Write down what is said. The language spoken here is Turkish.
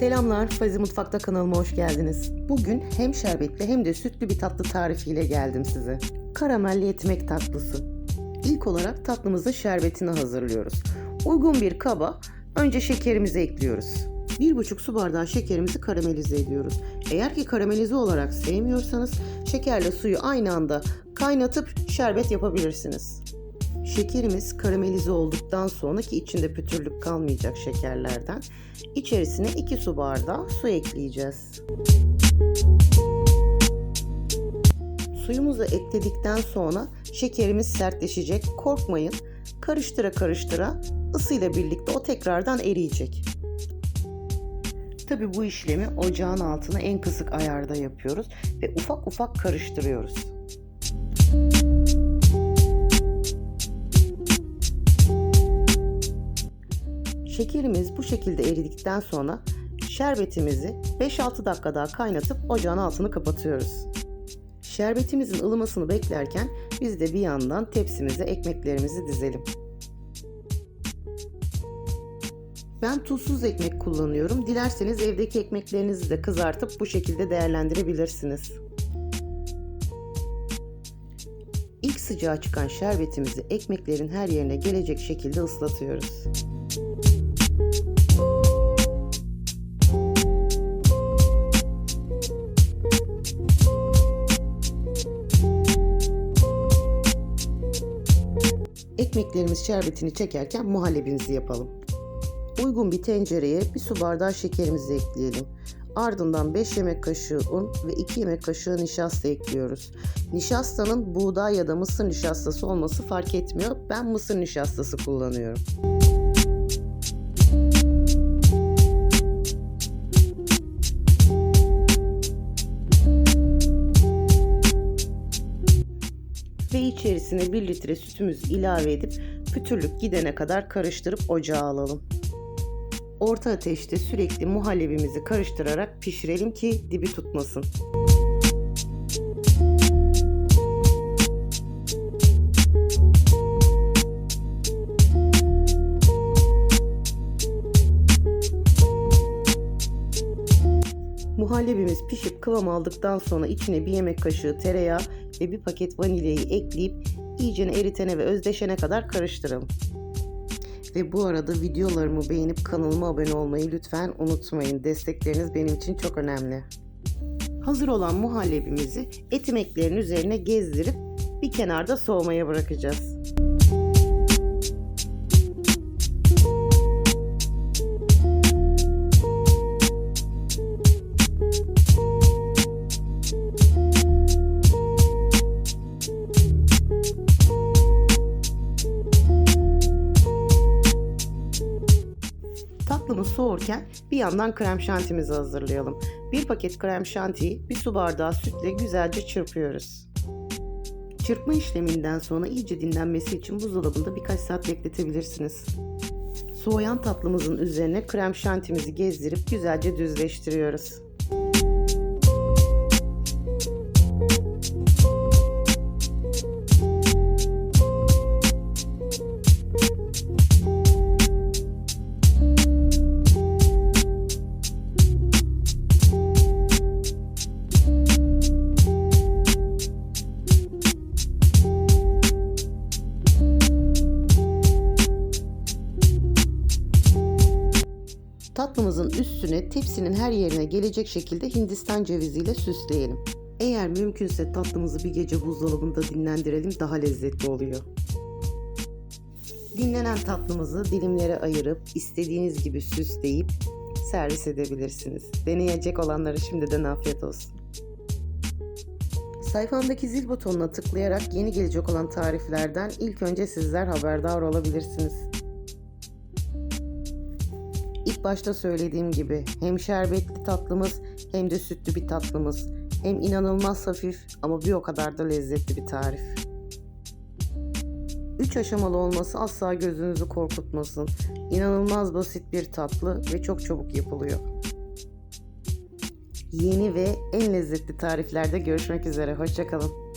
Selamlar, Fazi Mutfak'ta kanalıma hoş geldiniz. Bugün hem şerbetli hem de sütlü bir tatlı tarifiyle geldim size. Karamelli etmek tatlısı. İlk olarak tatlımızın şerbetini hazırlıyoruz. Uygun bir kaba önce şekerimizi ekliyoruz. 1,5 su bardağı şekerimizi karamelize ediyoruz. Eğer ki karamelize olarak sevmiyorsanız şekerle suyu aynı anda kaynatıp şerbet yapabilirsiniz. Şekerimiz karamelize olduktan sonra ki içinde pütürlük kalmayacak şekerlerden içerisine 2 su bardağı su ekleyeceğiz. Suyumuzu ekledikten sonra şekerimiz sertleşecek. Korkmayın. Karıştıra karıştıra ısıyla birlikte o tekrardan eriyecek. Tabi bu işlemi ocağın altına en kısık ayarda yapıyoruz ve ufak ufak karıştırıyoruz. Şekerimiz bu şekilde eridikten sonra şerbetimizi 5-6 dakika daha kaynatıp ocağın altını kapatıyoruz. Şerbetimizin ılımasını beklerken biz de bir yandan tepsimize ekmeklerimizi dizelim. Ben tuzsuz ekmek kullanıyorum. Dilerseniz evdeki ekmeklerinizi de kızartıp bu şekilde değerlendirebilirsiniz. İlk sıcağı çıkan şerbetimizi ekmeklerin her yerine gelecek şekilde ıslatıyoruz. Ekmeklerimiz şerbetini çekerken muhallebimizi yapalım. Uygun bir tencereye bir su bardağı şekerimizi ekleyelim. Ardından 5 yemek kaşığı un ve 2 yemek kaşığı nişasta ekliyoruz. Nişastanın buğday ya da mısır nişastası olması fark etmiyor. Ben mısır nişastası kullanıyorum. Ve içerisine 1 litre sütümüzü ilave edip pütürlük gidene kadar karıştırıp ocağa alalım. Orta ateşte sürekli muhallebimizi karıştırarak pişirelim ki dibi tutmasın. Muhallebimiz pişip kıvam aldıktan sonra içine bir yemek kaşığı tereyağı ve bir paket vanilyayı ekleyip iyice eritene ve özdeşene kadar karıştıralım. Ve bu arada videolarımı beğenip kanalıma abone olmayı lütfen unutmayın. Destekleriniz benim için çok önemli. Hazır olan muhallebimizi etimeklerin üzerine gezdirip bir kenarda soğumaya bırakacağız. Tatlımız soğurken bir yandan krem şantimizi hazırlayalım. Bir paket krem şantiyi bir su bardağı sütle güzelce çırpıyoruz. Çırpma işleminden sonra iyice dinlenmesi için buzdolabında birkaç saat bekletebilirsiniz. Soğuyan tatlımızın üzerine krem şantimizi gezdirip güzelce düzleştiriyoruz. Tatlımızın üstüne tepsinin her yerine gelecek şekilde Hindistan ceviziyle süsleyelim. Eğer mümkünse tatlımızı bir gece buzdolabında dinlendirelim daha lezzetli oluyor. Dinlenen tatlımızı dilimlere ayırıp istediğiniz gibi süsleyip servis edebilirsiniz. Deneyecek olanlara şimdiden afiyet olsun. Sayfamdaki zil butonuna tıklayarak yeni gelecek olan tariflerden ilk önce sizler haberdar olabilirsiniz. İlk başta söylediğim gibi hem şerbetli tatlımız hem de sütlü bir tatlımız. Hem inanılmaz hafif ama bir o kadar da lezzetli bir tarif. 3 aşamalı olması asla gözünüzü korkutmasın. İnanılmaz basit bir tatlı ve çok çabuk yapılıyor. Yeni ve en lezzetli tariflerde görüşmek üzere. Hoşçakalın.